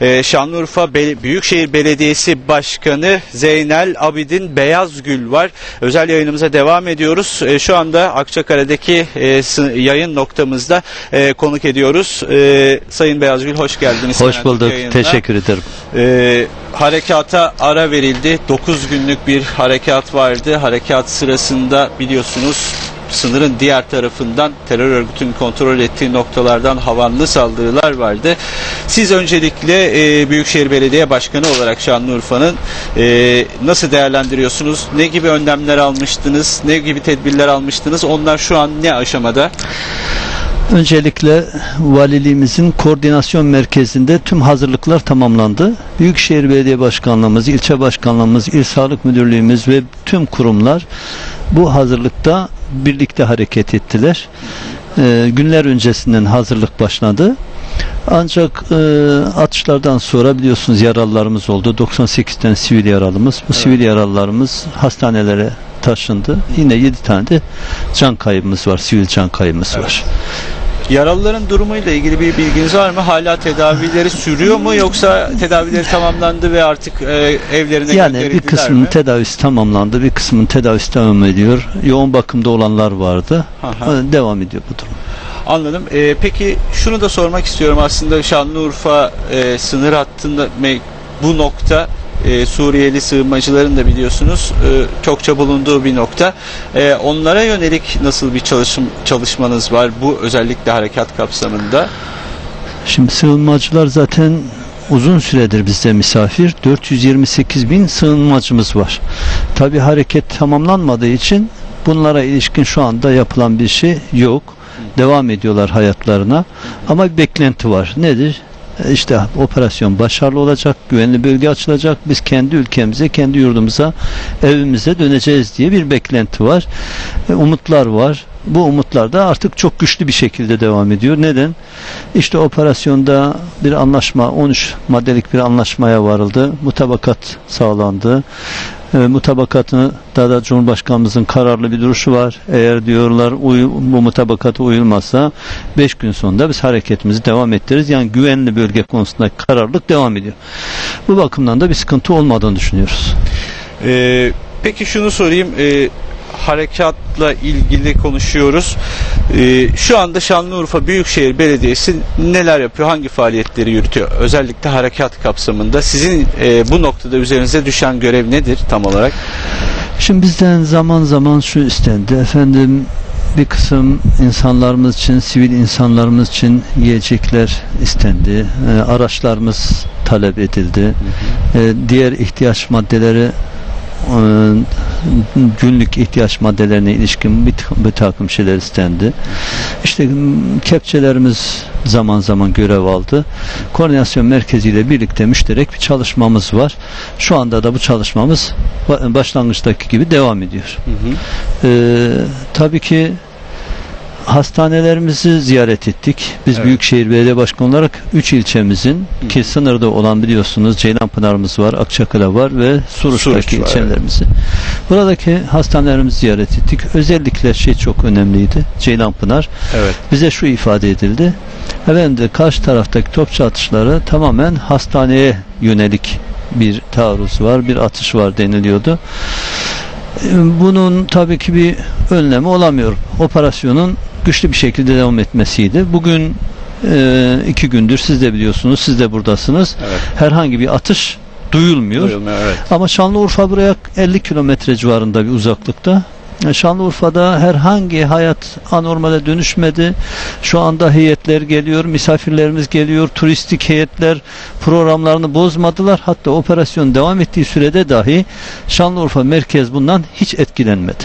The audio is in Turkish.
Ee, Şanlıurfa Büyükşehir Belediyesi Başkanı Zeynel Abidin Beyazgül var. Özel yayınımıza devam ediyoruz. Ee, Şu anda Akçakale'deki e, yayın noktamızda e, konuk ediyoruz. Ee, Sayın Beyazgül hoş geldiniz. Hoş bulduk. yayınına. Teşekkür ederim. Ee, harekata ara verildi. 9 günlük bir harekat vardı. Harekat sırasında biliyorsunuz sınırın diğer tarafından terör örgütünün kontrol ettiği noktalardan havanlı saldırılar vardı. Siz öncelikle e, Büyükşehir Belediye Başkanı olarak Şanlıurfa'nın e, nasıl değerlendiriyorsunuz? Ne gibi önlemler almıştınız? Ne gibi tedbirler almıştınız? Onlar şu an ne aşamada? Öncelikle valiliğimizin koordinasyon merkezinde tüm hazırlıklar tamamlandı. Büyükşehir Belediye Başkanlığımız, ilçe başkanlığımız, il sağlık müdürlüğümüz ve tüm kurumlar bu hazırlıkta birlikte hareket ettiler. Ee, günler öncesinden hazırlık başladı. Ancak e, atışlardan sonra biliyorsunuz yaralılarımız oldu. 98 tane sivil yaralımız. Bu sivil yaralılarımız hastanelere taşındı. Yine 7 tane de can kaybımız var. Sivil can kaybımız var. Yaralıların durumuyla ilgili bir bilginiz var mı? Hala tedavileri sürüyor mu yoksa tedavileri tamamlandı ve artık e, evlerine Yani bir kısmının mi? tedavisi tamamlandı. Bir kısmının tedavisi devam ediyor. Yoğun bakımda olanlar vardı. Aha. Ee, Devam ediyor bu durum. Anladım. E, peki şunu da sormak istiyorum aslında Şanlıurfa e, sınır hattında bu nokta e, Suriyeli sığınmacıların da biliyorsunuz e, çokça bulunduğu bir nokta. E, onlara yönelik nasıl bir çalışım çalışmanız var bu özellikle harekat kapsamında? Şimdi sığınmacılar zaten uzun süredir bizde misafir. 428 bin sığınmacımız var. Tabi hareket tamamlanmadığı için bunlara ilişkin şu anda yapılan bir şey yok. Devam ediyorlar hayatlarına. Ama bir beklenti var. Nedir? İşte operasyon başarılı olacak, güvenli bölge açılacak. Biz kendi ülkemize, kendi yurdumuza, evimize döneceğiz diye bir beklenti var. E, Umutlar var. Bu umutlar da artık çok güçlü bir şekilde devam ediyor. Neden? İşte operasyonda bir anlaşma, 13 maddelik bir anlaşmaya varıldı. Mutabakat sağlandı. E, mutabakatını da da Cumhurbaşkanımızın kararlı bir duruşu var. Eğer diyorlar uy, bu mutabakata uyulmazsa 5 gün sonunda biz hareketimizi devam ettiririz. Yani güvenli bölge konusunda kararlılık devam ediyor. Bu bakımdan da bir sıkıntı olmadığını düşünüyoruz. Ee, peki şunu sorayım. Ee, harekatla ilgili konuşuyoruz. Ee, şu anda Şanlıurfa Büyükşehir Belediyesi neler yapıyor? Hangi faaliyetleri yürütüyor? Özellikle harekat kapsamında. Sizin e, bu noktada üzerinize düşen görev nedir tam olarak? Şimdi bizden zaman zaman şu istendi. Efendim bir kısım insanlarımız için, sivil insanlarımız için yiyecekler istendi. Ee, araçlarımız talep edildi. Ee, diğer ihtiyaç maddeleri e, günlük ihtiyaç maddelerine ilişkin bir, bir takım şeyler istendi. İşte kepçelerimiz zaman zaman görev aldı. Koordinasyon merkeziyle birlikte müşterek bir çalışmamız var. Şu anda da bu çalışmamız ba- başlangıçtaki gibi devam ediyor. Ee, tabii ki hastanelerimizi ziyaret ettik. Biz Evet. Büyükşehir Belediye Başkanı olarak 3 ilçemizin ki sınırda olan biliyorsunuz Ceylanpınar'ımız var, Akçakale var ve Suruç'taki Suruç var, ilçelerimizi. Buradaki hastanelerimizi ziyaret ettik. Özellikle şey çok önemliydi. Ceylanpınar. Evet. Bize şu ifade edildi. Efendim de karşı taraftaki topçu atışları tamamen hastaneye yönelik bir taarruz var, bir atış var deniliyordu. E, Bunun tabii ki bir önlemi olamıyor. Operasyonun güçlü bir şekilde devam etmesiydi. Bugün e, iki gündür siz de biliyorsunuz, siz de buradasınız. Evet. Herhangi bir atış duyulmuyor. Duyulmuyor, evet. Ama Şanlıurfa buraya 50 kilometre civarında bir uzaklıkta. E, Şanlıurfa'da herhangi hayat anormale dönüşmedi. Şu anda heyetler geliyor, misafirlerimiz geliyor, turistik heyetler programlarını bozmadılar. Hatta operasyon devam ettiği sürede dahi Şanlıurfa merkez bundan hiç etkilenmedi.